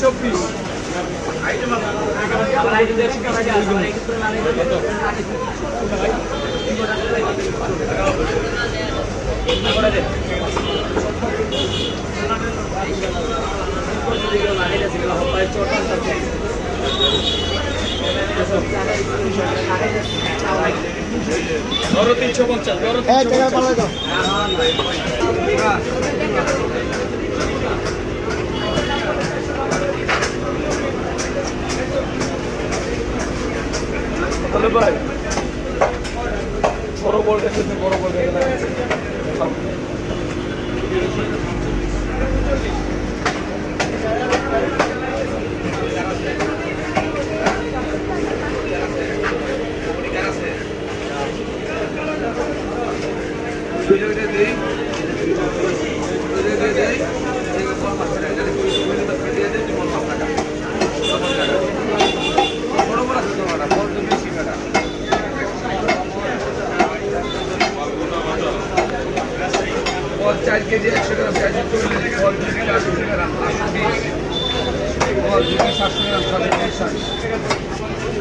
চব্বিশ ধরো তিনশো পঞ্চাশ ধরো টাকা হ্যালো ভাই বড় বল দেখেছে বড় বল দেখে বল চার কেজি একশো গ্রাম দুই কেজি গ্রাম পাঁচশো বিশ বল দুই কেজি গ্রাম সাতশো বিশ ষাট